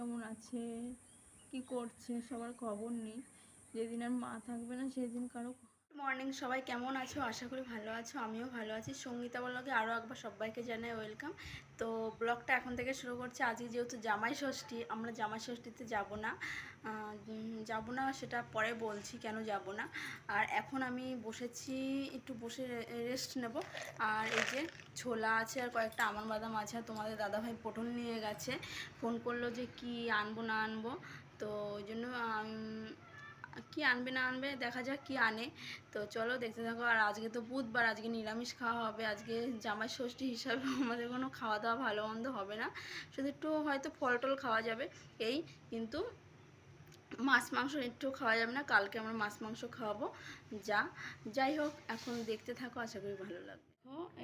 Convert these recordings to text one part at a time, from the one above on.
কেমন আছে? কি করছে? সবার খবর নেই। যেদিন আর মা থাকবে না সেদিন কারও মর্নিং সবাই কেমন আছো? আশা করি ভালো আছো, আমিও ভালো আছি। সঙ্গীতা বলকে আরও একবার সবাইকে জানাই ওয়েলকাম তো ব্লগটা এখন থেকে শুরু করছে। আজকে যেহেতু জামাই ষষ্ঠী, আমরা জামাই ষষ্ঠীতে যাব না। যাব না সেটা পরে বলছি কেন যাব না। আর এখন আমি বসেছি, একটু বসে রেস্ট নেব। আর এই যে ছোলা আছে আর কয়েকটা আমন বাদাম আছে, আর তোমাদের দাদাভাই পটল নিয়ে গেছে। ফোন করল যে কি আনব না আনব। তো ওই জন্য কি আনবে না আনবে, দেখা যাক কি আনে। তো চলো দেখতে থাকো, আর আজকে তো বুধবার, আজকে নিরামিষ খাওয়া হবে, আজকে জামাই ষষ্ঠী হিসাবে আমাদের কোনো খাওয়া দাওয়া ভালো মন্দ হবে না। শুধু একটু হয়তো ফল টল খাওয়া যাবে, এই কিন্তু মাছ মাংস একটু খাওয়া যাবে না, কালকে আমরা মাছ মাংস খাওয়াবো, যা। যাই হোক, এখন দেখতে থাকো, আশা করি ভালো লাগবে।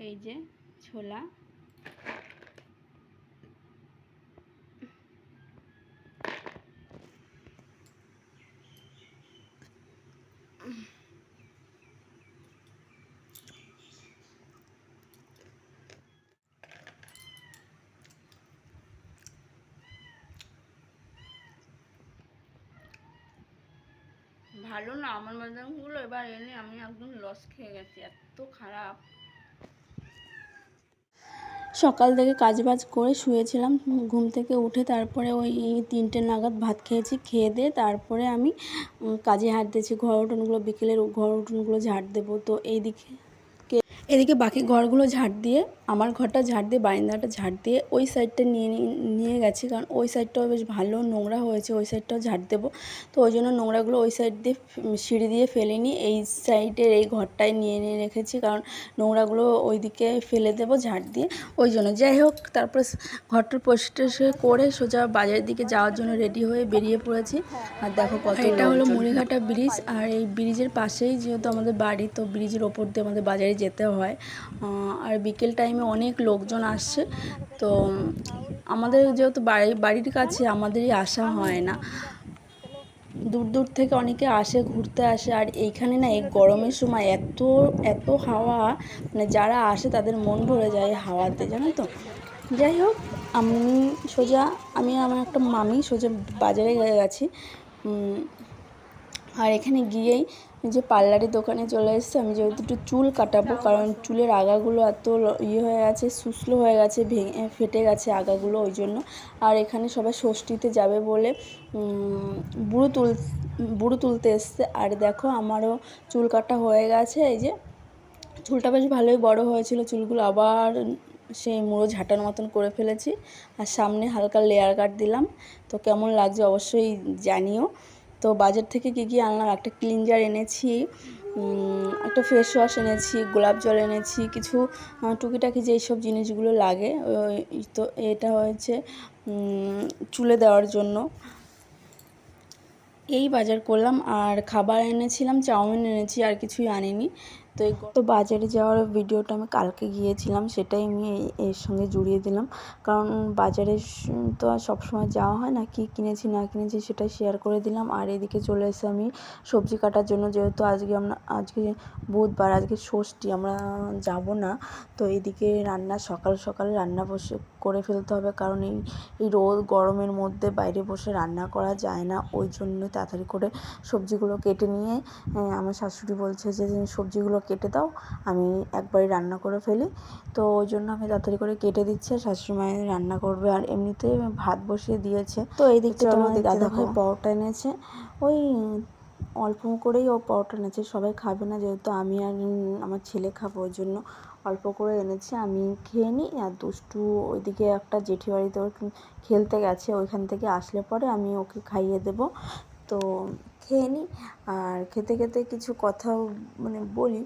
এই যে ছোলা। ভালো না, আমার বাদামগুলো এবার এনে আমি একদম লস খেয়ে গেছি, এত খারাপ। সকাল থেকে কাজ বাজ করে শুয়েছিলাম, ঘুম থেকে উঠে তারপরে ওই তিনটে নাগাদ ভাত খেয়েছি, খেয়ে দিয়ে তারপরে আমি কাজে হাত দিয়েছি, ঘর উঠোনগুলো, বিকেলের ঘর উঠোনগুলো ঝাড় দেবো, তো এই দিকে এদিকে বাকি ঘরগুলো ঝাড় দিয়ে আমার ঘরটা ঝাড় দিয়ে বারান্দাটা ঝাড় দিয়ে ওই সাইডটা নিয়ে নিয়ে গেছি। কারণ ওই সাইডটাও বেশ ভালো নোংরা হয়েছে ওই সাইডটাও ঝাড় দেবো। তো ওই জন্য নোংরাগুলো ওই সাইড দিয়ে সিঁড়ি দিয়ে ফেলিনি এই সাইডের এই ঘরটায় নিয়ে নিয়ে রেখেছি। কারণ নোংরাগুলো ওই দিকে ফেলে দেবো ঝাড় দিয়ে। ওই জন্য যাই হোক তারপরে ঘরটার পরিষ্কার করে সোজা বাজারের দিকে যাওয়ার জন্য রেডি হয়ে বেরিয়ে পড়েছি। আর দেখো কত এটা হলো মুড়িঘাটা ব্রিজ আর এই ব্রিজের পাশেই যেহেতু আমাদের বাড়ি তো ব্রিজের ওপর দিয়ে আমাদের বাজারে যেতে হয়। আহ, আর বিকেল টাইমে অনেক লোকজন আসছে। তো আমাদের যেহেতু বাড়ি বাড়ির কাছে আমাদেরই আসা হয় না। দূর দূর থেকে অনেকে আসে ঘুরতে আসে। আর এইখানে না এই গরমের সময় এত এত হাওয়া মানে যারা আসে তাদের মন ভরে যায় হাওয়াতে জানো তো? যাই হোক আমি সোজা আমি আমার একটা মামি সোজা বাজারে গেছি। আর এখানে গিয়েই যে পার্লারের দোকানে চলে এসেছে, আমি যেহেতু একটু চুল কাটাবো, কারণ চুলের আগাগুলো এত ইয়ে হয়ে গেছে শুষ্লো হয়ে গেছে, ভেঙে ফেটে গেছে আগাগুলো, ওই জন্য। আর এখানে সবাই ষষ্ঠীতে যাবে বলে বুড়ো তুল, বুড়ো তুলতে এসছে। আর দেখো আমারও চুল কাটা হয়ে গেছে, এই যে চুলটা বেশ ভালোই বড় হয়েছিল, চুলগুলো আবার সেই মুড়ো ঝাঁটার মতন করে ফেলেছি। আর সামনে হালকা লেয়ার কাট দিলাম, তো কেমন লাগছে অবশ্যই জানিও। তো বাজার থেকে কী কী আনলাম? একটা ক্লিনজার এনেছি একটা ফেস ওয়াশ এনেছি, গোলাপ জল এনেছি, কিছু টুকিটাকি সব জিনিসগুলো লাগে তো এটা হয়েছে চুলে দেওয়ার জন্য। এই বাজার করলাম, আর খাবার এনেছিলাম, চাউমিন এনেছি, আর কিছুই আনিনি। তো এই তো বাজারে যাওয়ার ভিডিওটা আমি কালকে গিয়েছিলাম, সেটাই আমি এর সঙ্গে জুড়িয়ে দিলাম। কারণ বাজারে তো আর সবসময় যাওয়া হয় না, কি কিনেছি না কিনেছি সেটা শেয়ার করে দিলাম। আর এদিকে চলে এসে আমি সবজি কাটার জন্য, যেহেতু আজকে আমরা, আজকে বুধবার, আজকে ষষ্ঠী, আমরা যাব না। তো এদিকে রান্না, সকাল সকালে রান্না বসে করে ফেলতে হবে, কারণ এই এই রোদ, গরমের মধ্যে বাইরে বসে রান্না করা যায় না। ওই জন্য তাড়াতাড়ি করে সবজিগুলো কেটে নিয়ে আমার শাশুড়ি বলছে যে সবজিগুলো কেটে দাও আমি একবারই রান্না করে ফেলি। তো ওই জন্য আমি তাড়াতাড়ি করে কেটে দিচ্ছি আর শাশুড়ি মায়ের রান্না করবে। আর এমনিতে ভাত বসিয়ে দিয়েছে। তো এই দিকটা তোমার দাদা ভাই পরোটা এনেছে। ওই অল্প করেই ও পরোটা এনেছে সবাই খাবে না যেহেতু আমি আর আমার ছেলে খাব ওই জন্য অল্প করে এনেছে। আমি খেয়ে নিই আর দুষ্টু ওইদিকে একটা জেঠি বাড়িতে ওর খেলতে গেছে ওইখান থেকে আসলে পরে আমি ওকে খাইয়ে দেব। তো খেয়ে নিই আর খেতে খেতে কিছু কথাও মানে বলি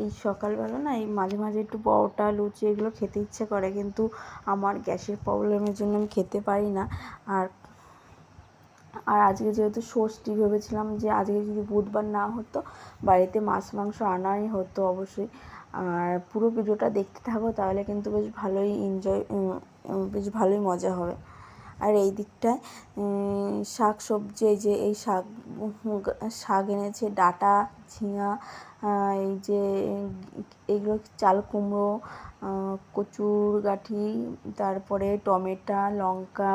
এই সকালবেলা না এই মাঝে মাঝে একটু পরোটা, লুচি এগুলো খেতে ইচ্ছে করে কিন্তু আমার গ্যাসের প্রবলেমের জন্য আমি খেতে পারি না। আর আর আজকে যেহেতু ষষ্ঠী ভেবেছিলাম যে আজকে যদি বুধবার না হতো, বাড়িতে মাছ, মাংস আনাই হতো অবশ্যই। আর পুরো ভিডিওটা দেখতে থাকো তাহলে কিন্তু বেশ ভালোই এনজয় বেশ ভালোই মজা হবে। আর এই দিকটায় শাক সবজি যে এই শাক শাক এনেছে, ডাটা, ঝিঙা এই যে এইগুলো চাল কুমড়ো কচুর গাঠি, তারপরে টমেটো, লঙ্কা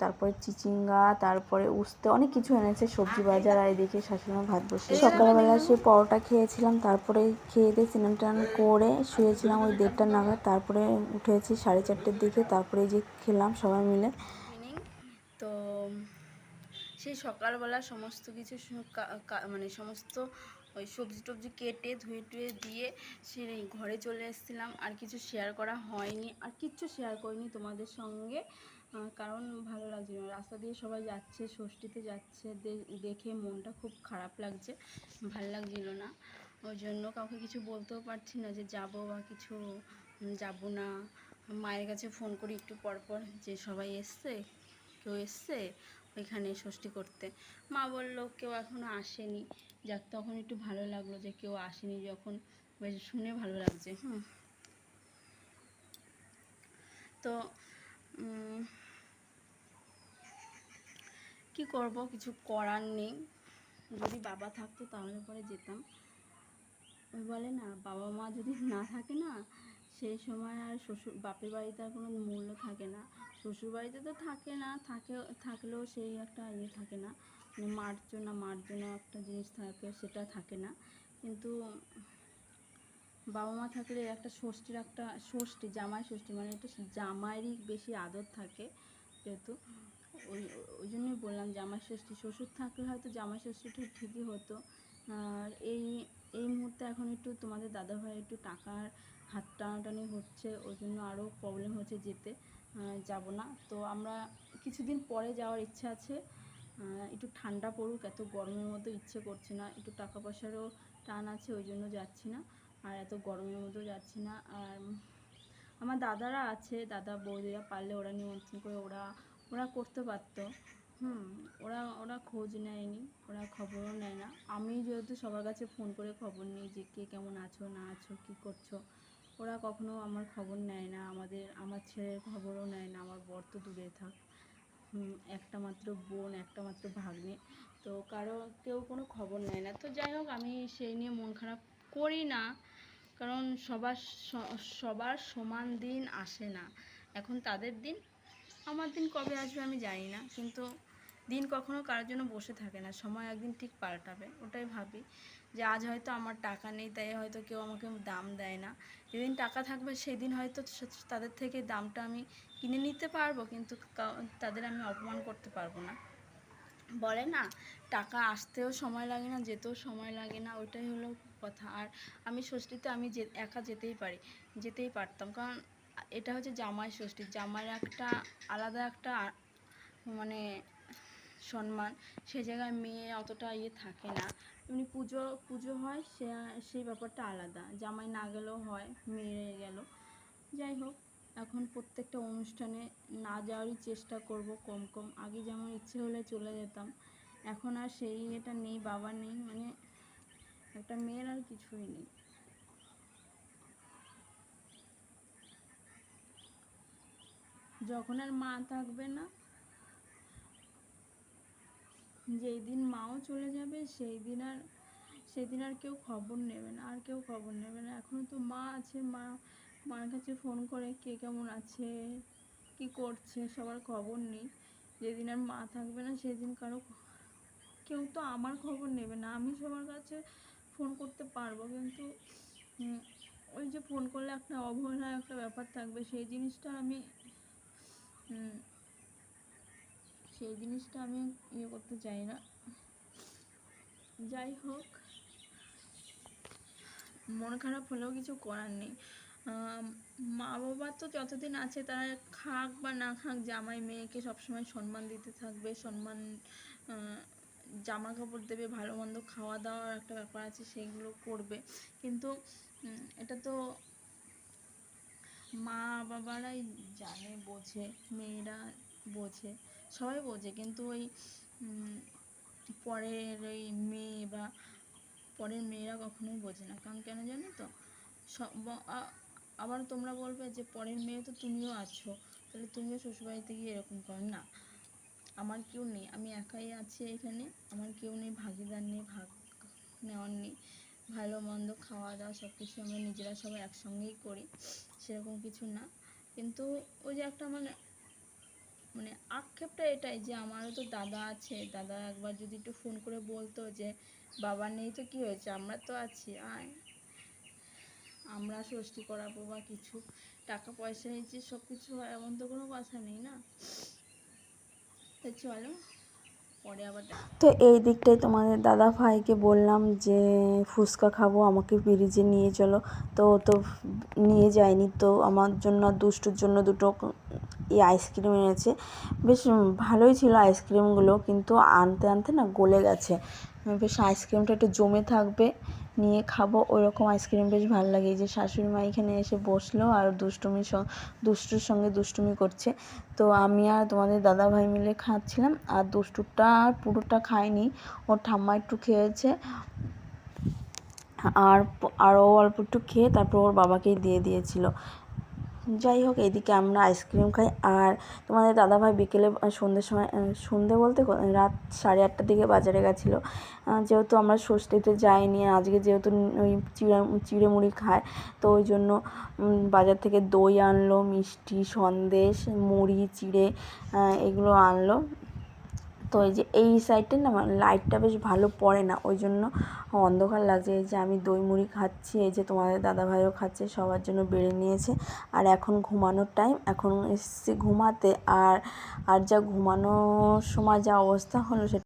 তারপরে চিচিঙ্গা তারপরে উস্তে অনেক কিছু এনেছে সবজি বাজার আর এদিকে শাশুড়ি ভাত বসে সকালবেলা সে পরোটা খেয়েছিলাম তারপরে খেয়ে দিয়ে স্নান টান করে শুয়েছিলাম ওই দেড়টা নাগাদ তারপরে উঠেছি সাড়ে চারটের দিকে তারপরে যে খেলাম সবাই মিলে। তো সেই সকালবেলা সমস্ত কিছু মানে সমস্ত ওই সবজি টবজি কেটে ধুয়ে টুয়ে দিয়ে সে ঘরে চলে এসেছিলাম। আর কিছু শেয়ার করা হয়নি আর কিচ্ছু শেয়ার করিনি তোমাদের সঙ্গে। কারণ ভালো লাগছিল না। রাস্তা দিয়ে সবাই যাচ্ছে, ষষ্ঠীতে যাচ্ছে দেখে মনটা খুব খারাপ লাগছে, ভালো লাগছিল না। ওই জন্য কাউকে কিছু বলতেও পারছি না যে যাব বা কিছু যাব না। মায়ের কাছে ফোন করি একটু পর পর যে সবাই এসছে, কেউ এসছে ওইখানে ষষ্ঠী করতে। মা বলল, কেউ এখনও আসেনি। যাক, তখন একটু ভালো লাগল যে কেউ আসেনি যখন। বেশ, শুনে ভালো লাগছে। হুম। তো কি করব? কিছু করার নেই। যদি বাবা থাকতো তাহলে পরে যেতাম। ওই বলে না, বাবা মা যদি না থাকে না, সেই সময় আর শ্বশুর, বাপের বাড়িতে আর কোনো মূল্য থাকে না। শ্বশুর বাড়িতে তো থাকে না, থাকে, থাকলেও সেই একটা ইয়ে থাকে না। মানে মার জন্য মার একটা জিনিস থাকে, সেটা থাকে না। কিন্তু বাবা মা থাকলে একটা ষষ্ঠীর একটা, ষষ্ঠী, জামাই ষষ্ঠী মানে এটা জামাইয়েরই বেশি আদর থাকে যেহেতু। ওই ওই জন্যই বললাম জামাই ষষ্ঠী, শ্বশুর থাকলে হয়তো জামাই ষষ্ঠীটা ঠিকই হতো। আর এই এই মুহূর্তে এখন একটু তোমাদের দাদাভাই একটু টাকার হাত টানাটানি হচ্ছে, ওই জন্য আরও প্রবলেম হচ্ছে যেতে। যাব না। তো আমরা কিছুদিন পরে যাওয়ার ইচ্ছা আছে। একটু ঠান্ডা পড়ুক, এত গরমের মতো ইচ্ছে করছে না, একটু টাকা পয়সারও টান আছে, ওই জন্য যাচ্ছি না। আর এত গরমের মধ্যেও যাচ্ছি না। আর আমার দাদারা আছে, দাদা বৌদিরা পারলে ওরা নিমন্ত্রণ করে, ওরা ওরা করতে পারতো। হুম, ওরা ওরা খোঁজ নেয়নি, ওরা খবরও নেয় না। আমি যেহেতু সবার কাছে ফোন করে খবর নিই যে কে কেমন আছো, না আছো, কী করছ, ওরা কখনো আমার খবর নেয় না, আমাদের, আমার ছেলের খবরও নেয় না, আমার বর তো দূরে থাক। একটা মাত্র বোন, একটা মাত্র ভাগ্নে, তো কারও, কেউ কোনো খবর নেয় না। তো যাই হোক, আমি সেই নিয়ে মন খারাপ করি না, কারণ সবার সবার সমান দিন আসে না। এখন তাদের দিন, আমার দিন কবে আসবে আমি জানি না, কিন্তু দিন কখনো কারোর জন্য বসে থাকে না, সময় একদিন ঠিক পাল্টাবে, ওটাই ভাবি। যে আজ হয়তো আমার টাকা নেই, তাই হয়তো কেউ আমাকে দাম দেয় না। যেদিন টাকা থাকবে, সেদিন হয়তো তাদের থেকে দামটা আমি কিনে নিতে পারব, কিন্তু তাদের আমি অপমান করতে পারব না। বলে না, টাকা আসতেও সময় লাগে না, যেতেও সময় লাগে না ওইটাই হলো কথা। আর আমি ষষ্ঠীতে আমি যে, একা যেতেই পারি, যেতেই পারতাম। কারণ এটা হচ্ছে জামাই ষষ্ঠী। জামাইয়ের একটা আলাদা একটা মানে সম্মান। সে জায়গায় মেয়ে অতটা ইয়ে থাকে না। এমনি পুজো পুজো হয়, সে, সেই ব্যাপারটা আলাদা। জামাই না গেলেও হয়, মেয়ে গেল। যাই হোক, এখন প্রত্যেকটা অনুষ্ঠানে না যাওয়ারই চেষ্টা করব কম কম। আগে যেমন ইচ্ছে হলে চলে যেতাম, এখন আর সেই এটা নেই, বাবা নেই। মানে একটা মেয়ের আর কিছুই নেই। যখন আর মা থাকবে না যেই দিন মাও চলে যাবে সেই দিন আর, সেদিন আর কেউ খবর নেবে না, আর কেউ খবর নেবে না। এখনও তো মা আছে, মা, মার কাছে ফোন করে কে কেমন আছে, কি করছে, সবার খবর নেই। যেদিন আর মা থাকবে না, সেদিন কারও, কেউ তো আমার খবর নেবে না। আমি সবার কাছে ফোন করতে পারব, কিন্তু ওই যে ফোন করলে একটা অবহেলা একটা ব্যাপার থাকবে, সেই জিনিসটা আমি সেই জিনিসটা আমি ইয়ে করতে চাই না। যাই হোক, মন খারাপ হলেও কিছু করার নেই। মা বাবা তো যতদিন আছে তারা খাক বা না খাক, জামাই মেয়েকে সবসময় সম্মান দিতে থাকবে, সম্মান জামা কাপড় দেবে, ভালো মন্দ খাওয়া দাওয়ার একটা ব্যাপার আছে, সেগুলো করবে। কিন্তু এটা তো মা বাবারাই জানে, বোঝে, মেয়েরা বোঝে, সবাই বোঝে। কিন্তু ওই পরের ওই মেয়ে বা পরের মেয়েরা কখনোই বোঝে না। কারণ কেন জানো তো, সব আবার তোমরা বলবে যে, পরের মেয়ে তো তুমিও আছো, তাহলে তুমিও শ্বশুরবাড়িতে গিয়ে এরকম করো। না আমার কেউ নেই। আমি একাই আছি এখানে। আমার কেউ নেই, ভাগিদার নেই, ভাগ নেওয়ার নেই। ভালো মন্দ খাওয়া দাওয়া সব কিছু আমরা নিজেরা সবাই একসঙ্গেই করি। সেরকম কিছু না। কিন্তু ওই যে একটা মানে মানে আক্ষেপটা এটাই যে আমারও তো দাদা আছে। দাদা একবার যদি একটু ফোন করে বলতো যে, বাবা নেই তো কি হয়েছে? আমরা তো আছি। আয়। আমরা ষষ্ঠী করাবো বা কিছু। টাকা পয়সা নিচ্ছি সব কিছু হয়, এমন তো কোনো কথা নেই না? তো চলো, পরে আবার তো এই দিকটাই তোমাদের দাদা ভাইকে বললাম যে, ফুচকা খাব, আমাকে ব্রিজে নিয়ে চলো। তো তো নিয়ে যায়নি, তো আমার জন্য, দুষ্টুর জন্য দুটো এই আইসক্রিম এনেছে। বেশ ভালোই ছিল আইসক্রিমগুলো, কিন্তু আনতে আনতে না গলে গেছে। বেশ আইসক্রিমটা একটু জমে থাকবে। নিয়ে খাব, ওরকম আইসক্রিম বেশ ভালো লাগে। যে শাশুড়ি মা এখানে এসে বসল আর দুষ্টুমির দুষ্টুর সঙ্গে দুষ্টুমি করছে। তো আমি আর তোমাদের দাদা ভাই মিলে খাচ্ছিলাম আর দুষ্টুটা পুরোটা খায়নি, ওর ঠাম্মা একটু খেয়েছে। আর আরও অল্প একটু খেয়ে তারপর ওর বাবাকেই দিয়ে দিয়েছিল। যাই হোক এদিকে আমরা আইসক্রিম খাই। আর তোমাদের দাদাভাই বিকেলে সন্ধ্যের সময় সন্ধ্যে বলতে রাত সাড়ে আটটার দিকে বাজারে গেছিল। যেহেতু আমরা ষষ্ঠীতে যাইনি, আজকে যেহেতু ওই চিড়া চিড়ে মুড়ি খায়, তো ওই জন্য বাজার থেকে দই আনলো, মিষ্টি, সন্দেশ, মুড়ি, চিড়ে এগুলো আনলো। তো এই যে এই সাইডটা না লাইটটা বেশ ভালো পড়ে না, ওই জন্য অন্ধকার লাগছে। এই যে আমি দই মুড়ি খাচ্ছি, এই যে তোমাদের দাদাভাইও খাচ্ছে, সবার জন্য বেড়ে নিয়েছে। আর এখন ঘুমানোর টাইম এখন এসছি ঘুমাতে। আর আর যা ঘুমানোর সময় যা অবস্থা হলো সেটা